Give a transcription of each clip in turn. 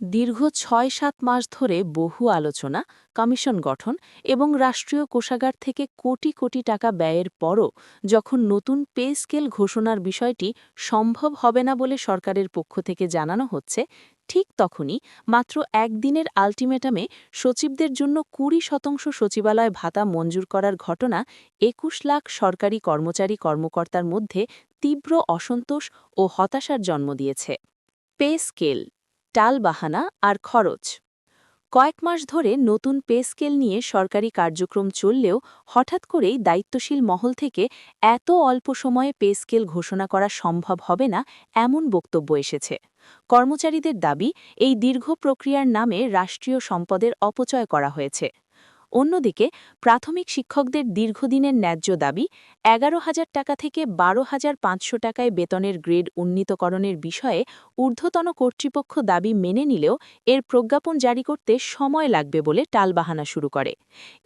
দীর্ঘ ছয় সাত মাস ধরে বহু আলোচনা, কমিশন গঠন এবং রাষ্ট্রীয় কোষাগার থেকে কোটি কোটি টাকা ব্যয়ের পরও যখন নতুন পে স্কেল ঘোষণার বিষয়টি সম্ভব হবে না বলে সরকারের পক্ষ থেকে জানানো হচ্ছে, ঠিক তখনই মাত্র একদিনের আলটিমেটামে সচিবদের জন্য কুড়ি শতাংশ সচিবালয় ভাতা মঞ্জুর করার ঘটনা একুশ লাখ সরকারি কর্মচারী কর্মকর্তার মধ্যে তীব্র অসন্তোষ ও হতাশার জন্ম দিয়েছে। পে স্কেল টালবাহানা আর খরচ। কয়েক মাস ধরে নতুন পে স্কেল নিয়ে সরকারি কার্যক্রম চললেও হঠাৎ করেই দায়িত্বশীল মহল থেকে এত অল্প সময়ে পে স্কেল ঘোষণা করা সম্ভব হবে না এমন বক্তব্য এসেছে। কর্মচারীদের দাবি, এই দীর্ঘ প্রক্রিয়ার নামে রাষ্ট্রীয় সম্পদের অপচয় করা হয়েছে। অন্যদিকে, প্রাথমিক শিক্ষকদের দীর্ঘদিনের ন্যায্য দাবি, এগারো হাজার টাকা থেকে বারো হাজার পাঁচশো টাকায় বেতনের গ্রেড উন্নীতকরণের বিষয়ে ঊর্ধ্বতন কর্তৃপক্ষ দাবি মেনে নিলেও এর প্রজ্ঞাপন জারি করতে সময় লাগবে বলে টালবাহানা শুরু করে।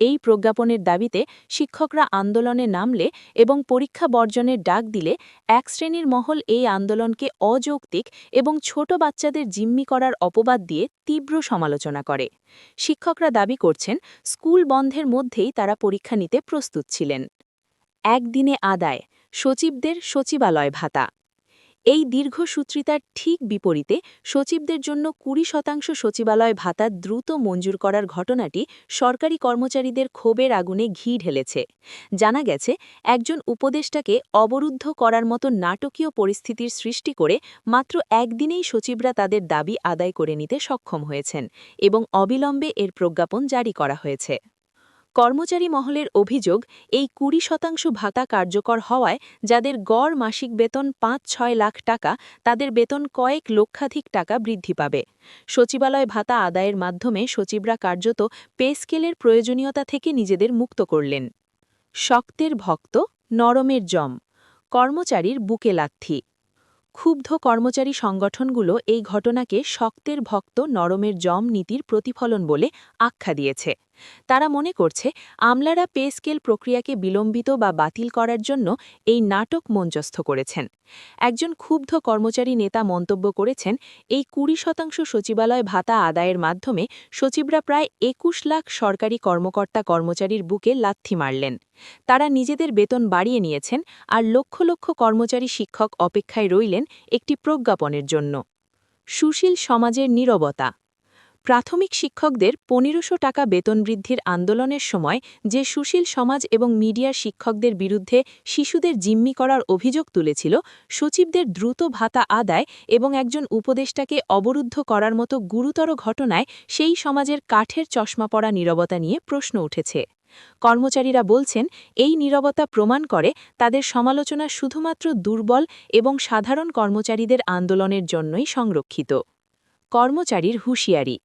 এই প্রজ্ঞাপনের দাবিতে শিক্ষকরা আন্দোলনে নামলে এবং পরীক্ষা বর্জনের ডাক দিলে এক শ্রেণির মহল এই আন্দোলনকে অযৌক্তিক এবং ছোট বাচ্চাদের জিম্মি করার অপবাদ দিয়ে তীব্র সমালোচনা করে। শিক্ষকরা দাবি করছেন, স্কুল বন্ধের মধ্যেই তারা পরীক্ষা নিতে প্রস্তুত ছিলেন। একদিনে আদায় সচিবদের সচিবালয় ভাতা। এই দীর্ঘসূত্রিতার ঠিক বিপরীতে সচিবদের জন্য কুড়ি শতাংশ সচিবালয় ভাতা দ্রুত মঞ্জুর করার ঘটনাটি সরকারি কর্মচারীদের ক্ষোভের আগুনে ঘি ঢেলেছে। জানা গেছে, একজন উপদেষ্টাকে অবরুদ্ধ করার মতো নাটকীয় পরিস্থিতির সৃষ্টি করে মাত্র একদিনেই সচিবরা তাদের দাবি আদায় করে নিতে সক্ষম হয়েছেন এবং অবিলম্বে এর প্রজ্ঞাপন জারি করা হয়েছে। কর্মচারী মহলের অভিযোগ, এই কুড়ি শতাংশ ভাতা কার্যকর হওয়ায় যাদের গড় মাসিক বেতন পাঁচ ছয় লাখ টাকা, তাদের বেতন কয়েক লক্ষাধিক টাকা বৃদ্ধি পাবে। সচিবালয় ভাতা আদায়ের মাধ্যমে সচিবরা কার্যত পে স্কেলের প্রয়োজনীয়তা থেকে নিজেদের মুক্ত করলেন। শক্তের ভক্ত, নরমের জম, কর্মচারীর বুকে লাথি। ক্ষুব্ধ কর্মচারী সংগঠনগুলো এই ঘটনাকে শক্তের ভক্ত, নরমের জম নীতির প্রতিফলন বলে আখ্যা দিয়েছে। তারা মনে করছে আমলারা পে স্কেল প্রক্রিয়াকে বিলম্বিত বা বাতিল করার জন্য এই নাটক মঞ্চস্থ করেছেন। একজন ক্ষুব্ধ কর্মচারী নেতা মন্তব্য করেছেন, এই কুড়ি শতাংশ সচিবালয় ভাতা আদায়ের মাধ্যমে সচিবরা প্রায় একুশ লাখ সরকারি কর্মকর্তা কর্মচারীর বুকে লাথি মারলেন। তারা নিজেদের বেতন বাড়িয়ে নিয়েছেন আর লক্ষ লক্ষ কর্মচারী শিক্ষক অপেক্ষায় রইলেন একটি প্রজ্ঞাপনের জন্য। সুশীল সমাজের নীরবতা প্রাথমিক শিক্ষকদের পনেরোশো টাকা বেতন বৃদ্ধির আন্দোলনের সময় যে সুশীল সমাজ এবং মিডিয়ার শিক্ষকদের বিরুদ্ধে শিশুদের জিম্মি করার অভিযোগ তুলেছিল, সচিবদের দ্রুত ভাতা আদায় এবং একজন উপদেষ্টাকে অবরুদ্ধ করার মতো গুরুতর ঘটনায় সেই সমাজের কাঠের চশমা পড়া নীরবতা নিয়ে প্রশ্ন উঠেছে। কর্মচারীরা বলছেন, এই নীরবতা প্রমাণ করে তাদের সমালোচনা শুধুমাত্র দুর্বল এবং সাধারণ কর্মচারীদের আন্দোলনের জন্যই সংরক্ষিত। কর্মচারীর হুঁশিয়ারি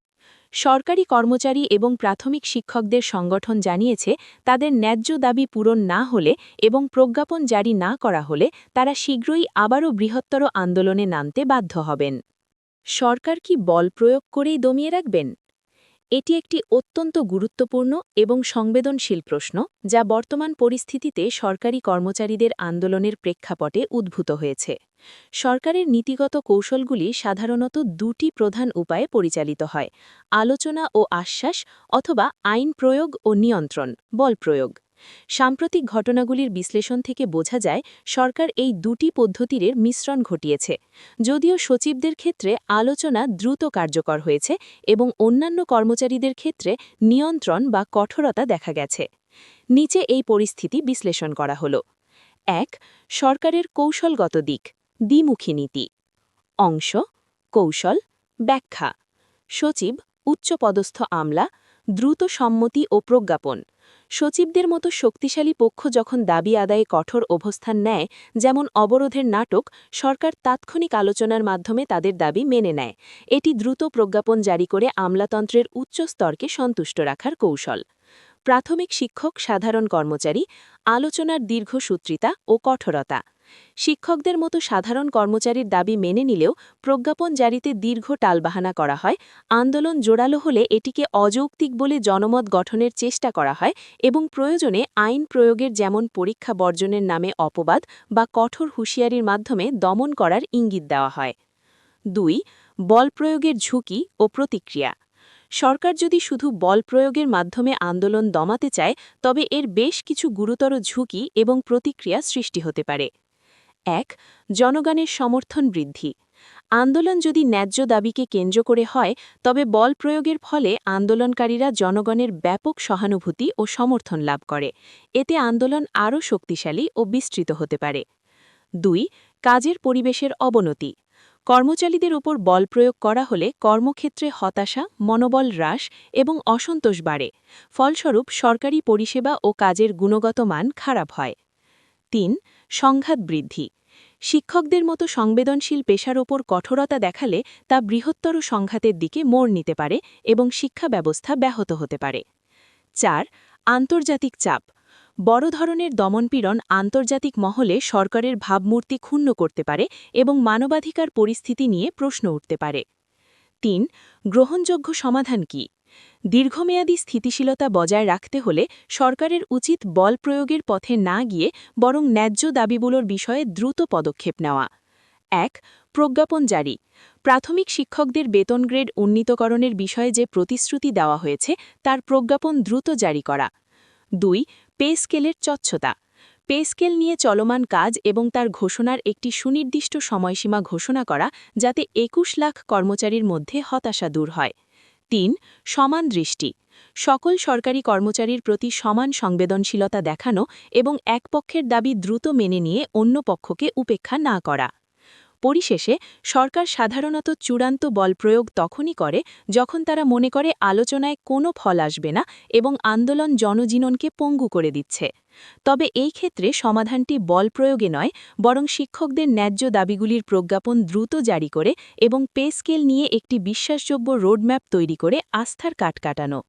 সরকারি কর্মচারী এবং প্রাথমিক শিক্ষকদের সংগঠন জানিয়েছে, তাদের ন্যায্য দাবি পূরণ না হলে এবং প্রজ্ঞাপন জারি না করা হলে তারা শীঘ্রই আবারও বৃহত্তর আন্দোলনে নামতে বাধ্য হবেন। সরকার কি বল প্রয়োগ করেই দমিয়ে রাখবেন? এটি একটি অত্যন্ত গুরুত্বপূর্ণ এবং সংবেদনশীল প্রশ্ন, যা বর্তমান পরিস্থিতিতে সরকারি কর্মচারীদের আন্দোলনের প্রেক্ষাপটে উদ্ভূত হয়েছে। সরকারের নীতিগত কৌশলগুলি সাধারণত দুটি প্রধান উপায়ে পরিচালিত হয়, আলোচনা ও আশ্বাস অথবা আইন প্রয়োগ ও নিয়ন্ত্রণ, বল প্রয়োগ। সাম্প্রতিক ঘটনাগুলির বিশ্লেষণ থেকে বোঝা যায়, সরকার এই দুটি পদ্ধতির মিশ্রণ ঘটিয়েছে, যদিও সচিবদের ক্ষেত্রে আলোচনা দ্রুত কার্যকর হয়েছে এবং অন্যান্য কর্মচারীদের ক্ষেত্রে নিয়ন্ত্রণ বা কঠোরতা দেখা গেছে। নিচে এই পরিস্থিতি বিশ্লেষণ করা হল। এক, সরকারের কৌশলগত দিক। দ্বিমুখী নীতি। অংশ, কৌশল, ব্যাখ্যা। সচিব, উচ্চপদস্থ আমলা, দ্রুত সম্মতি ও প্রজ্ঞাপন। সচিবদের মতো শক্তিশালী পক্ষ যখন দাবি আদায়ে কঠোর অবস্থান নেয়, যেমন অবরোধের নাটক, সরকার তাৎক্ষণিক আলোচনার মাধ্যমে তাদের দাবি মেনে নেয়। এটি দ্রুত প্রজ্ঞাপন জারি করে আমলাতন্ত্রের উচ্চ স্তরকে সন্তুষ্ট রাখার কৌশল। প্রাথমিক শিক্ষক, সাধারণ কর্মচারী, আলোচনার দীর্ঘসূত্রিতা ও কঠোরতা। শিক্ষকদের মতো সাধারণ কর্মচারীর দাবি মেনে নিলেও প্রজ্ঞাপন জারিতে দীর্ঘ টালবাহানা করা হয়, আন্দোলন জোরালো হলে এটিকে অযৌক্তিক বলে জনমত গঠনের চেষ্টা করা হয় এবং প্রয়োজনে আইন প্রয়োগের যেমন পরীক্ষা বর্জনের নামে অপবাদ বা কঠোর হুঁশিয়ারির মাধ্যমে দমন করার ইঙ্গিত দেওয়া হয়। দুই, বল প্রয়োগের ঝুঁকি ও প্রতিক্রিয়া। সরকার যদি শুধু বল প্রয়োগের মাধ্যমে আন্দোলন দমাতে চায়, তবে এর বেশ কিছু গুরুতর ঝুঁকি এবং প্রতিক্রিয়া সৃষ্টি হতে পারে। এক, জনগণের সমর্থন বৃদ্ধি। আন্দোলন যদি ন্যায্য দাবিকে কেন্দ্র করে হয়, তবে বল প্রয়োগের ফলে আন্দোলনকারীরা জনগণের ব্যাপক সহানুভূতি ও সমর্থন লাভ করে। এতে আন্দোলন আরও শক্তিশালী ও বিস্তৃত হতে পারে। দুই, কাজের পরিবেশের অবনতি। কর্মচারীদের ওপর বল প্রয়োগ করা হলে কর্মক্ষেত্রে হতাশা, মনোবল হ্রাস এবং অসন্তোষ বাড়ে। ফলস্বরূপ সরকারি পরিষেবা ও কাজের গুণগত মান খারাপ হয়। তিন সংঘাত বৃদ্ধি। শিক্ষকদের মতো সংবেদনশীল পেশার ওপর কঠোরতা দেখালে তা বৃহত্তর সংঘাতের দিকে মোড় নিতে পারে এবং শিক্ষা ব্যবস্থা ব্যাহত হতে পারে। চার, আন্তর্জাতিক চাপ। বড় ধরনের দমনপীড়ন আন্তর্জাতিক মহলে সরকারের ভাবমূর্তি ক্ষুণ্ণ করতে পারে এবং মানবাধিকার পরিস্থিতি নিয়ে প্রশ্ন উঠতে পারে। তিন, গ্রহণযোগ্য সমাধান কি? দীর্ঘমেয়াদী স্থিতিশীলতা বজায় রাখতে হলে সরকারের উচিত বল প্রয়োগের পথে না গিয়ে বরং ন্যায্য দাবিগুলোর বিষয়ে দ্রুত পদক্ষেপ নেওয়া। এক, প্রজ্ঞাপন জারি। প্রাথমিক শিক্ষকদের বেতন গ্রেড উন্নীতকরণের বিষয়ে যে প্রতিশ্রুতি দেওয়া হয়েছে, তার প্রজ্ঞাপন দ্রুত জারি করা। দুই, পে স্কেলের স্বচ্ছতা। পে স্কেল নিয়ে চলমান কাজ এবং তার ঘোষণার একটি সুনির্দিষ্ট সময়সীমা ঘোষণা করা, যাতে একুশ লাখ কর্মচারীর মধ্যে হতাশা দূর হয়। তিন, সমান দৃষ্টি। সকল সরকারি কর্মচারীর প্রতি সমান সংবেদনশীলতা দেখানো এবং এক পক্ষের দাবি দ্রুত মেনে নিয়ে অন্য পক্ষকে উপেক্ষা না করা। পরিশেষে সরকার সাধারণত চূড়ান্ত বল প্রয়োগ তখনই করে যখন তারা মনে করে আলোচনায় কোনো ফল আসবে না এবং আন্দোলন জনজীবনকে পঙ্গু করে দিচ্ছে। তবে এই ক্ষেত্রে সমাধানটি বল প্রয়োগে নয়, বরং শিক্ষকদের ন্যায্য দাবিগুলির প্রজ্ঞাপন দ্রুত জারি করে এবং পে স্কেল নিয়ে একটি বিশ্বাসযোগ্য রোডম্যাপ তৈরি করে আস্থার কাট কাটানো।